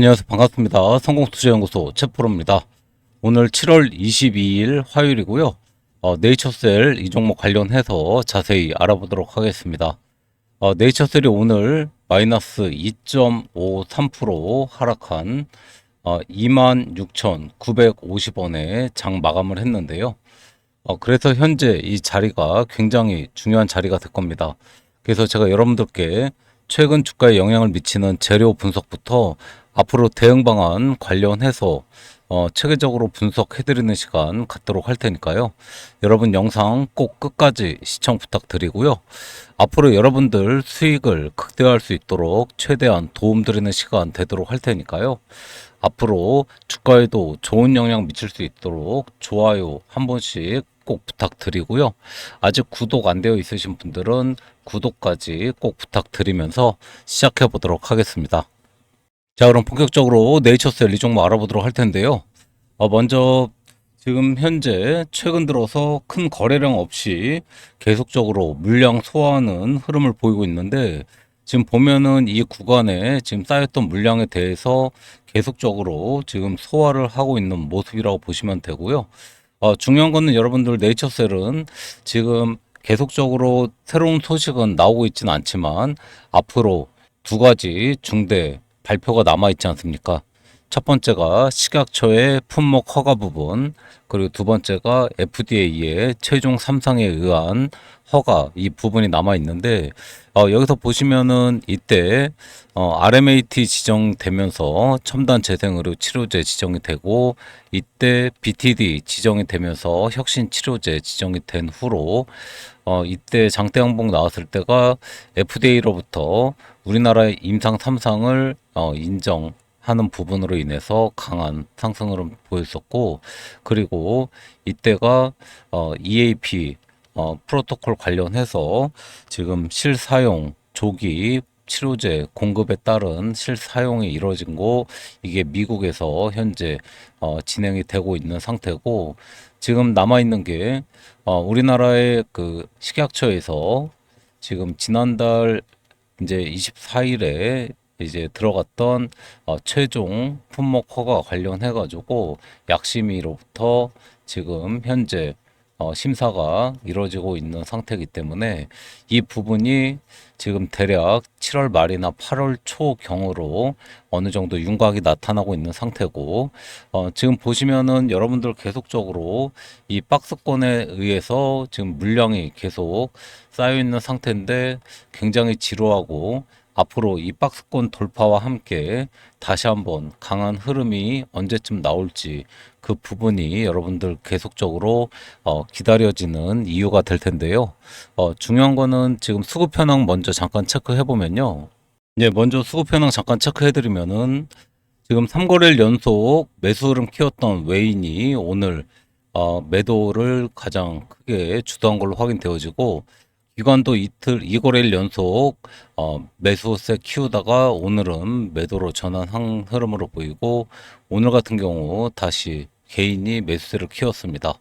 안녕하세요. 반갑습니다. 성공투자연구소 최프로입니다. 오늘 7월 22일 화요일이고요. 어, 네이처셀 이 종목 관련해서 자세히 알아보도록 하겠습니다. 어, 네이처셀이 오늘 마이너스 2.53% 하락한 어, 26,950원에 장 마감을 했는데요. 어, 그래서 현재 이 자리가 굉장히 중요한 자리가 될 겁니다. 그래서 제가 여러분들께 최근 주가에 영향을 미치는 재료 분석부터 앞으로 대응 방안 관련해서 어, 체계적으로 분석해드리는 시간 갖도록 할 테니까요. 여러분 영상 꼭 끝까지 시청 부탁드리고요. 앞으로 여러분들 수익을 극대화할 수 있도록 최대한 도움드리는 시간 되도록 할 테니까요. 앞으로 주가에도 좋은 영향 미칠 수 있도록 좋아요 한 번씩 꼭 부탁드리고요. 아직 구독 안 되어 있으신 분들은 구독까지 꼭 부탁드리면서 시작해 보도록 하겠습니다. 자, 그럼 본격적으로 네이처셀 이 종목 알아보도록 할 텐데요. 어, 먼저 지금 현재 최근 들어서 큰 거래량 없이 계속적으로 물량 소화하는 흐름을 보이고 있는데 지금 보면은 이 구간에 지금 쌓였던 물량에 대해서 계속적으로 지금 소화를 하고 있는 모습이라고 보시면 되고요. 어, 중요한 거는 여러분들 네이처셀은 지금 계속적으로 새로운 소식은 나오고 있지는 않지만 앞으로 두 가지 중대 발표가 남아 있지 않습니까? 첫 번째가 식약처의 품목 허가 부분, 그리고 두 번째가 FDA의 최종 3상에 의한 허가 이 부분이 남아 있는데 어, 여기서 보시면은 이때 어, RMAT 지정되면서 첨단 재생의료 치료제 지정이 되고 이때 BTD 지정이 되면서 혁신 치료제 지정이 된 후로 어, 이때 장대항복 나왔을 때가 FDA로부터 우리나라의 임상 3상을 어, 인정 하는 부분으로 인해서 강한 상승을 보였었고 그리고 이때가 어, EAP 어, 프로토콜 관련해서 지금 실사용 조기 치료제 공급에 따른 실사용이 이루어진 거 이게 미국에서 현재 어, 진행이 되고 있는 상태고 지금 남아 있는 게 어, 우리나라의 그 식약처에서 지금 지난달 이제 24일에 이제 들어갔던 어, 최종 품목 허가 관련해 가지고 약심위로부터 지금 현재 어, 심사가 이루어지고 있는 상태이기 때문에 이 부분이 지금 대략 7월 말이나 8월 초 경으로 어느 정도 윤곽이 나타나고 있는 상태고 어, 지금 보시면은 여러분들 계속적으로 이 박스권에 의해서 지금 물량이 계속 쌓여 있는 상태인데 굉장히 지루하고 앞으로 이 박스권 돌파와 함께 다시 한번 강한 흐름이 언제쯤 나올지 그 부분이 여러분들 계속적으로 어, 기다려지는 이유가 될 텐데요. 어, 중요한 거는 지금 수급 현황 먼저 잠깐 체크해 보면요. 예, 먼저 수급 현황 잠깐 체크해 드리면은 지금 3거래일 연속 매수 흐름 키웠던 외인이 오늘 어, 매도를 가장 크게 주도한 걸로 확인되어지고 기관도 이틀 2거래일 연속 어, 매수세 키우다가 오늘은 매도로 전환한 흐름으로 보이고 오늘 같은 경우 다시 개인이 매수세를 키웠습니다.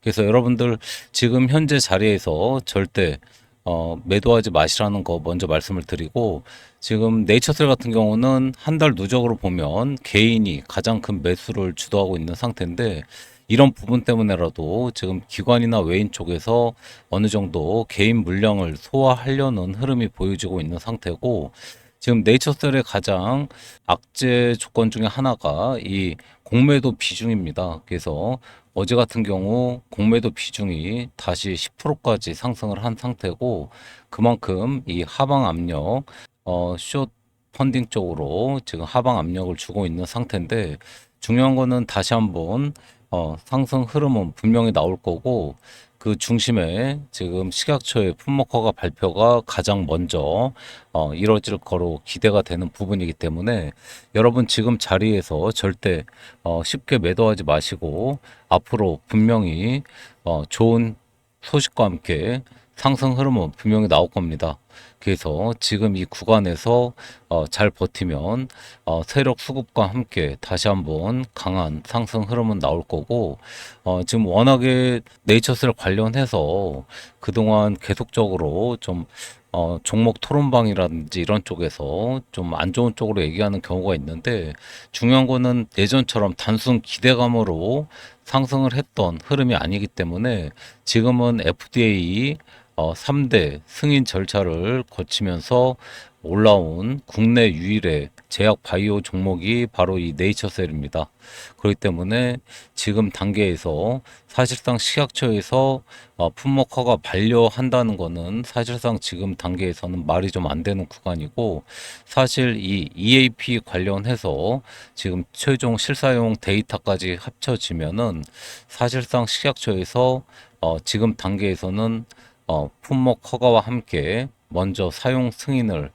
그래서 여러분들 지금 현재 자리에서 절대 어, 매도하지 마시라는 거 먼저 말씀을 드리고 지금 네이처셀 같은 경우는 한 달 누적으로 보면 개인이 가장 큰 매수를 주도하고 있는 상태인데 이런 부분 때문에라도 지금 기관이나 외인 쪽에서 어느 정도 개인 물량을 소화하려는 흐름이 보여지고 있는 상태고 지금 네이처셀의 가장 악재 조건 중에 하나가 이 공매도 비중입니다. 그래서 어제 같은 경우 공매도 비중이 다시 10%까지 상승을 한 상태고 그만큼 이 하방 압력 어, 숏 펀딩 쪽으로 지금 하방 압력을 주고 있는 상태인데 중요한 거는 다시 한번 어, 상승 흐름은 분명히 나올 거고 그 중심에 지금 식약처의 품목허가 발표가 가장 먼저 어, 이뤄질 거로 기대가 되는 부분이기 때문에 여러분 지금 자리에서 절대 어, 쉽게 매도하지 마시고 앞으로 분명히 어, 좋은 소식과 함께 상승 흐름은 분명히 나올 겁니다. 그래서 지금 이 구간에서 어, 잘 버티면 어, 세력 수급과 함께 다시 한번 강한 상승 흐름은 나올 거고 어, 지금 워낙에 네이처스를 관련해서 그동안 계속적으로 좀 어, 종목 토론방이라든지 이런 쪽에서 좀 안 좋은 쪽으로 얘기하는 경우가 있는데 중요한 거는 예전처럼 단순 기대감으로 상승을 했던 흐름이 아니기 때문에 지금은 FDA 어, 3대 승인 절차를 거치면서 올라온 국내 유일의 제약 바이오 종목이 바로 이 네이처셀입니다. 그렇기 때문에 지금 단계에서 사실상 식약처에서 어, 품목 허가 반려한다는 거는 사실상 지금 단계에서는 말이 좀 안 되는 구간이고 사실 이 EAP 관련해서 지금 최종 실사용 데이터까지 합쳐지면은 사실상 식약처에서 어, 지금 단계에서는 어, 품목 허가와 함께 먼저 사용 승인을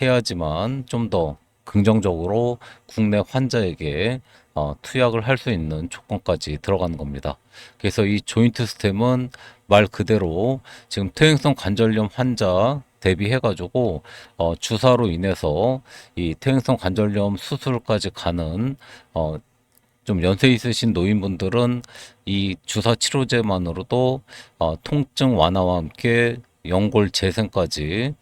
해야지만 좀 더 긍정적으로 국내 환자에게 어, 투약을 할 수 있는 조건까지 들어가는 겁니다. 그래서 이 조인트 스템은 말 그대로 지금 퇴행성 관절염 환자 대비해가지고 어, 주사로 인해서 이 퇴행성 관절염 수술까지 가는 어, 좀 연세 있으신 노인분들은 이 주사 치료제만으로도 어, 통증 완화와 함께 연골 재생까지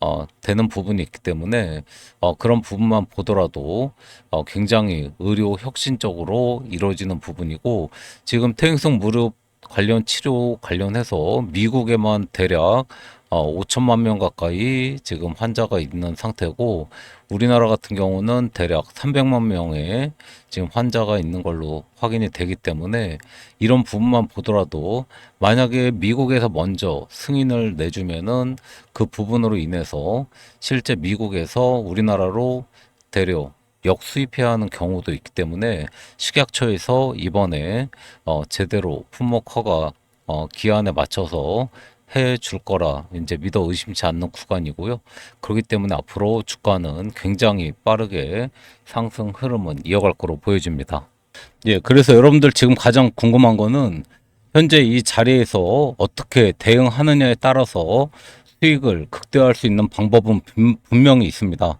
어, 되는 부분이 있기 때문에 어, 그런 부분만 보더라도 어, 굉장히 의료 혁신적으로 이루어지는 부분이고 지금 퇴행성 무릎 관련 치료 관련해서 미국에만 대략 어, 5천만 명 가까이 지금 환자가 있는 상태고 우리나라 같은 경우는 대략 300만 명의 지금 환자가 있는 걸로 확인이 되기 때문에 이런 부분만 보더라도 만약에 미국에서 먼저 승인을 내주면은 그 부분으로 인해서 실제 미국에서 우리나라로 대려 역수입해야 하는 경우도 있기 때문에 식약처에서 이번에 어, 제대로 품목 허가 어, 기한에 맞춰서 해 줄 거라 이제 믿어 의심치 않는 구간이고요. 그렇기 때문에 앞으로 주가는 굉장히 빠르게 상승 흐름은 이어갈 거로 보여집니다. 예, 그래서 여러분들 지금 가장 궁금한 거는 현재 이 자리에서 어떻게 대응하느냐에 따라서 수익을 극대화할 수 있는 방법은 분- 분명히 있습니다.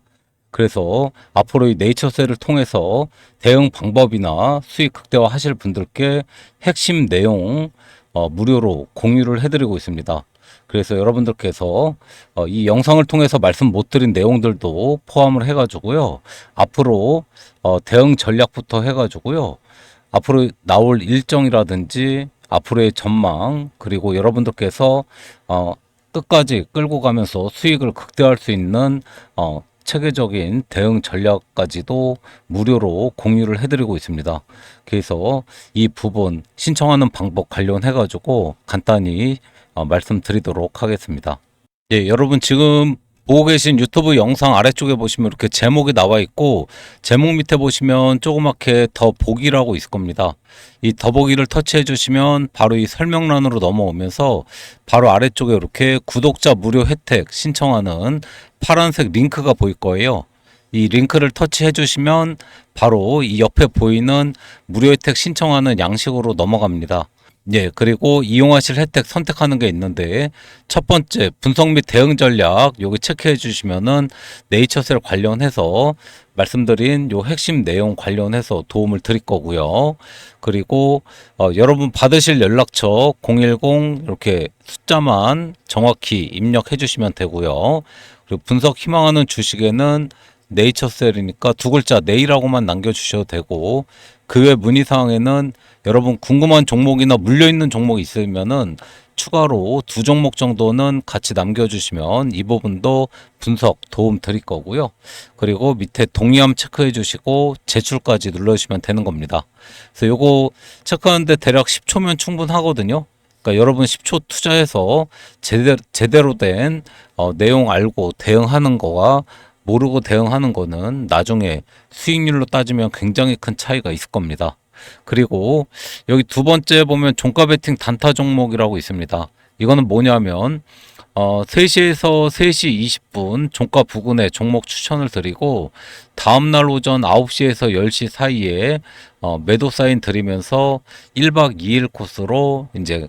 그래서 앞으로 이 네이처셀을 통해서 대응 방법이나 수익 극대화 하실 분들께 핵심 내용 어, 무료로 공유를 해드리고 있습니다. 그래서 여러분들께서 어, 이 영상을 통해서 말씀 못 드린 내용들도 포함을 해가지고요. 앞으로 어, 대응 전략부터 해가지고요. 앞으로 나올 일정이라든지 앞으로의 전망 그리고 여러분들께서 어, 끝까지 끌고 가면서 수익을 극대화할 수 있는 어, 체계적인 대응 전략까지도 무료로 공유를 해드리고 있습니다. 그래서 이 부분 신청하는 방법 관련해 가지고 간단히 어, 말씀드리도록 하겠습니다. 예, 여러분 지금 보고 계신 유튜브 영상 아래쪽에 보시면 이렇게 제목이 나와 있고 제목 밑에 보시면 조그맣게 더 보기라고 있을 겁니다. 이 더보기를 터치해 주시면 바로 이 설명란으로 넘어오면서 바로 아래쪽에 이렇게 구독자 무료 혜택 신청하는 파란색 링크가 보일 거예요. 이 링크를 터치해 주시면 바로 이 옆에 보이는 무료 혜택 신청하는 양식으로 넘어갑니다. 예, 그리고 이용하실 혜택 선택하는 게 있는데 첫 번째 분석 및 대응 전략 여기 체크해 주시면은 네이처셀 관련해서 말씀드린 요 핵심 내용 관련해서 도움을 드릴 거고요. 그리고 어, 여러분 받으실 연락처 010 이렇게 숫자만 정확히 입력해 주시면 되고요. 그리고 분석 희망하는 주식에는 네이처셀이니까 두 글자 네이라고만 남겨주셔도 되고 그 외 문의 사항에는 여러분 궁금한 종목이나 물려 있는 종목이 있으면은 추가로 두 종목 정도는 같이 남겨주시면 이 부분도 분석 도움 드릴 거고요. 그리고 밑에 동의함 체크해 주시고 제출까지 눌러주시면 되는 겁니다. 그래서 요거 체크하는데 대략 10초면 충분하거든요. 그러니까 여러분 10초 투자해서 제대로, 제대로 된 어, 내용 알고 대응하는 거와 모르고 대응하는 거는 나중에 수익률로 따지면 굉장히 큰 차이가 있을 겁니다. 그리고 여기 두 번째 보면 종가 베팅 단타 종목이라고 있습니다. 이거는 뭐냐면 어 3시에서 3시 20분 종가 부근에 종목 추천을 드리고 다음 날 오전 9시에서 10시 사이에 어 매도 사인 드리면서 1박 2일 코스로 이제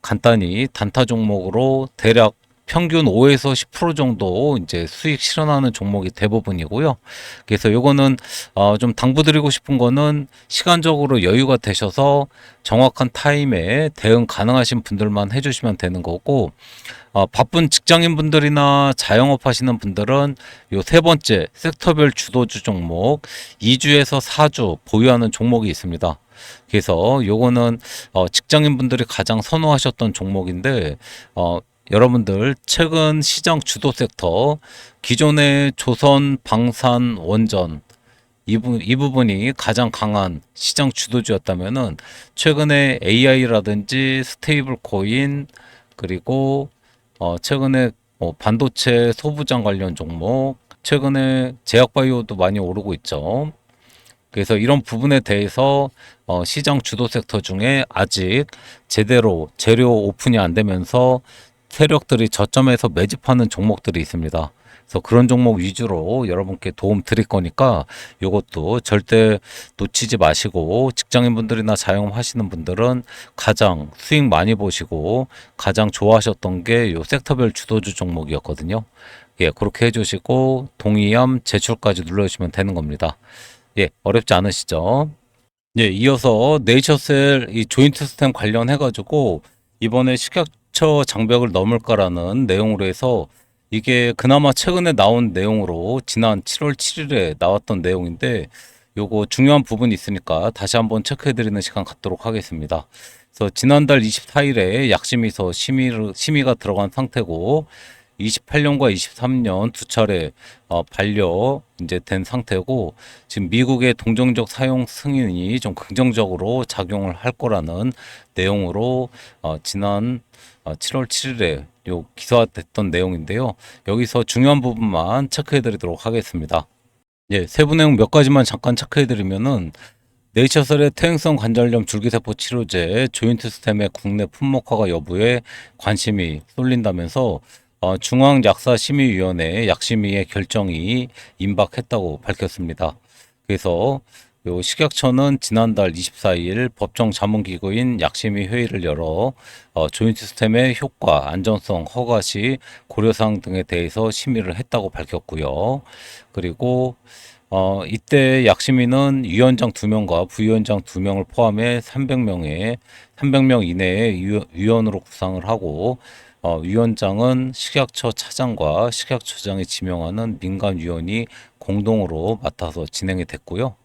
간단히 단타 종목으로 대략 평균 5에서 10% 정도 이제 수익 실현하는 종목이 대부분이고요. 그래서 요거는 어, 좀 당부드리고 싶은 거는 시간적으로 여유가 되셔서 정확한 타임에 대응 가능하신 분들만 해주시면 되는 거고 어, 바쁜 직장인 분들이나 자영업 하시는 분들은 요 세 번째 섹터별 주도주 종목 2주에서 4주 보유하는 종목이 있습니다. 그래서 요거는 어, 직장인 분들이 가장 선호하셨던 종목인데 어, 여러분들 최근 시장 주도 섹터 기존의 조선, 방산, 원전 이, 부, 이 부분이 가장 강한 시장 주도주였다면은 최근에 AI라든지 스테이블 코인 그리고 어, 최근에 어, 반도체 소부장 관련 종목 최근에 제약바이오도 많이 오르고 있죠. 그래서 이런 부분에 대해서 어, 시장 주도 섹터 중에 아직 제대로 재료 오픈이 안 되면서 세력들이 저점에서 매집하는 종목들이 있습니다. 그래서 그런 종목 위주로 여러분께 도움 드릴 거니까 이것도 절대 놓치지 마시고 직장인분들이나 자영업 하시는 분들은 가장 수익 많이 보시고 가장 좋아하셨던 게 요 섹터별 주도주 종목이었거든요. 예, 그렇게 해주시고 동의함 제출까지 눌러주시면 되는 겁니다. 예, 어렵지 않으시죠? 예, 이어서 네이처셀 이 조인트 스템 관련해 가지고 이번에 식약 처 장벽을 넘을까라는 내용으로 해서 이게 그나마 최근에 나온 내용으로 지난 7월 7일에 나왔던 내용인데 요거 중요한 부분이 있으니까 다시 한번 체크해 드리는 시간 갖도록 하겠습니다. 그래서 지난달 24일에 약심에서 심의를, 심의가 들어간 상태고 28년과 23년 두 차례 어, 반려 이제 된 상태고 지금 미국의 동정적 사용 승인이 좀 긍정적으로 작용을 할 거라는 내용으로 어, 지난 어, 7월 7일에 요 기사화됐던 내용인데요. 여기서 중요한 부분만 체크해 드리도록 하겠습니다. 예, 세부 내용 몇 가지만 잠깐 체크해 드리면은 네이처셀의 퇴행성 관절염 줄기세포 치료제 조인트 스템의 국내 품목화가 여부에 관심이 쏠린다면서 어, 중앙약사심의위원회 약심위의 결정이 임박했다고 밝혔습니다. 그래서 요 식약처는 지난달 24일 법정 자문기구인 약심위 회의를 열어 어, 조인트 시스템의 효과, 안전성, 허가 시 고려사항 등에 대해서 심의를 했다고 밝혔고요. 그리고 어, 이때 약심위는 위원장 2명과 부위원장 2명을 포함해 300명의 300명 이내의 위원으로 구상을 하고 어, 위원장은 식약처 차장과 식약처장이 지명하는 민간위원이 공동으로 맡아서 진행이 됐고요.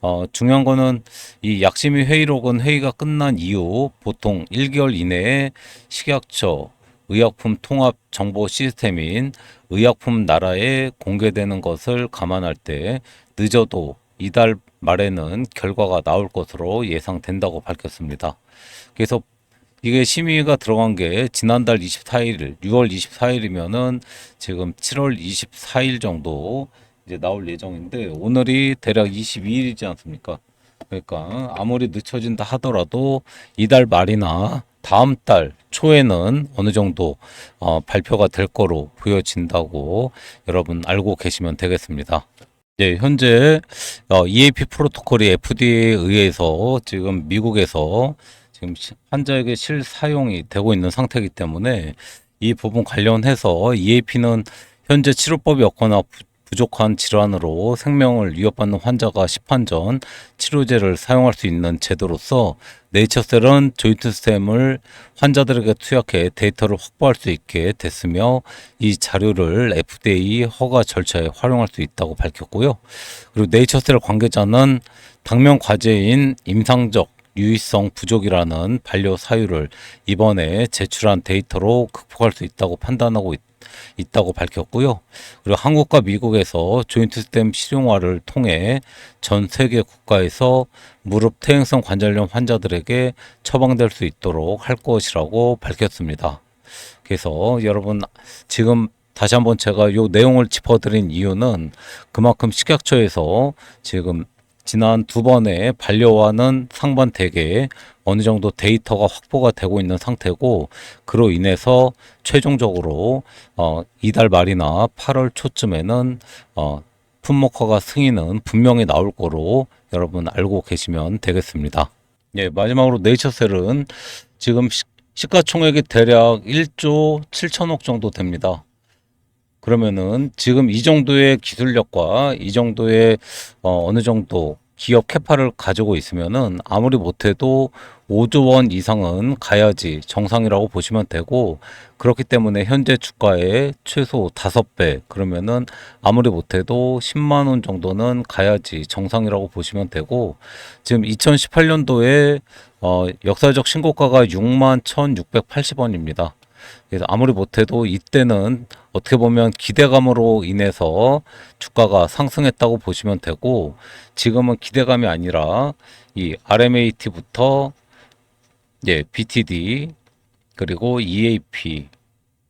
어, 중요한 거는 이 약심위 회의록은 회의가 끝난 이후 보통 1개월 이내에 식약처 의약품 통합 정보 시스템인 의약품 나라에 공개되는 것을 감안할 때 늦어도 이달 말에는 결과가 나올 것으로 예상된다고 밝혔습니다. 그래서 이게 심의가 들어간 게 지난달 24일, 6월 24일이면은 지금 7월 24일 정도 이제 나올 예정인데 오늘이 대략 22일이지 않습니까? 그러니까 아무리 늦춰진다 하더라도 이달 말이나 다음 달 초에는 어느 정도 어, 발표가 될 거로 보여진다고 여러분 알고 계시면 되겠습니다. 네, 현재 어, EAP 프로토콜이 FDA에 의해서 지금 미국에서 지금 환자에게 실사용이 되고 있는 상태이기 때문에 이 부분 관련해서 EAP는 현재 치료법이 없거나 부족한 질환으로 생명을 위협받는 환자가 시판 전 치료제를 사용할 수 있는 제도로서 네이처셀은 조인트 스템을 환자들에게 투약해 데이터를 확보할 수 있게 됐으며 이 자료를 FDA 허가 절차에 활용할 수 있다고 밝혔고요. 그리고 네이처셀 관계자는 당면 과제인 임상적 유의성 부족이라는 반려 사유를 이번에 제출한 데이터로 극복할 수 있다고 판단하고 있, 있다고 밝혔고요. 그리고 한국과 미국에서 조인트 스템 실용화를 통해 전 세계 국가에서 무릎 퇴행성 관절염 환자들에게 처방될 수 있도록 할 것이라고 밝혔습니다. 그래서 여러분 지금 다시 한번 제가 요 내용을 짚어드린 이유는 그만큼 식약처에서 지금 지난 두 번의 반려와는 상반되게 어느 정도 데이터가 확보가 되고 있는 상태고 그로 인해서 최종적으로 어 이달 말이나 8월 초쯤에는 어 품목화가 승인은 분명히 나올 거로 여러분 알고 계시면 되겠습니다. 예, 마지막으로 네이처셀은 지금 시 가총액이 대략 1조 7천억 정도 됩니다. 그러면은 지금 이 정도의 기술력과 이 정도의 어, 어느 정도 기업 캐파를 가지고 있으면은 아무리 못해도 5조 원 이상은 가야지 정상이라고 보시면 되고 그렇기 때문에 현재 주가의 최소 5배 그러면은 아무리 못해도 10만 원 정도는 가야지 정상이라고 보시면 되고 지금 2018년도에 어, 역사적 신고가가 6만 1,680원입니다. 그래서 아무리 못해도 이때는 어떻게 보면 기대감으로 인해서 주가가 상승했다고 보시면 되고 지금은 기대감이 아니라 이 RMAT부터 예, BTD 그리고 EAP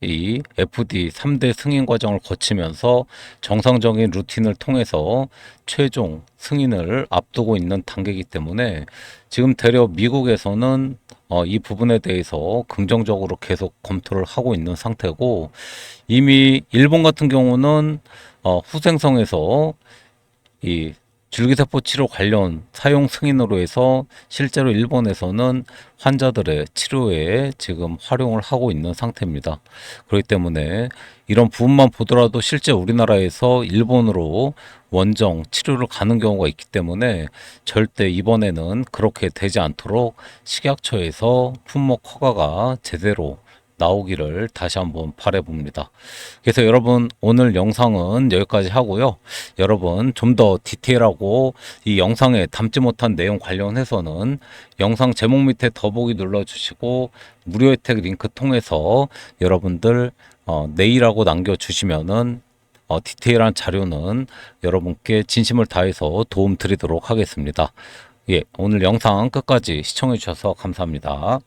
이 FD 3대 승인 과정을 거치면서 정상적인 루틴을 통해서 최종 승인을 앞두고 있는 단계이기 때문에 지금 대려 미국에서는 어, 이 부분에 대해서 긍정적으로 계속 검토를 하고 있는 상태고 이미 일본 같은 경우는 어, 후생성에서 이 줄기세포 치료 관련 사용 승인으로 해서 실제로 일본에서는 환자들의 치료에 지금 활용을 하고 있는 상태입니다. 그렇기 때문에 이런 부분만 보더라도 실제 우리나라에서 일본으로 원정 치료를 가는 경우가 있기 때문에 절대 이번에는 그렇게 되지 않도록 식약처에서 품목 허가가 제대로 나오기를 다시 한번 바라봅니다. 그래서 여러분 오늘 영상은 여기까지 하고요. 여러분 좀 더 디테일하고 이 영상에 담지 못한 내용 관련해서는 영상 제목 밑에 더보기 눌러주시고 무료 혜택 링크 통해서 여러분들 어, 내일하고 남겨주시면은 어, 디테일한 자료는 여러분께 진심을 다해서 도움 드리도록 하겠습니다. 예, 오늘 영상 끝까지 시청해 주셔서 감사합니다.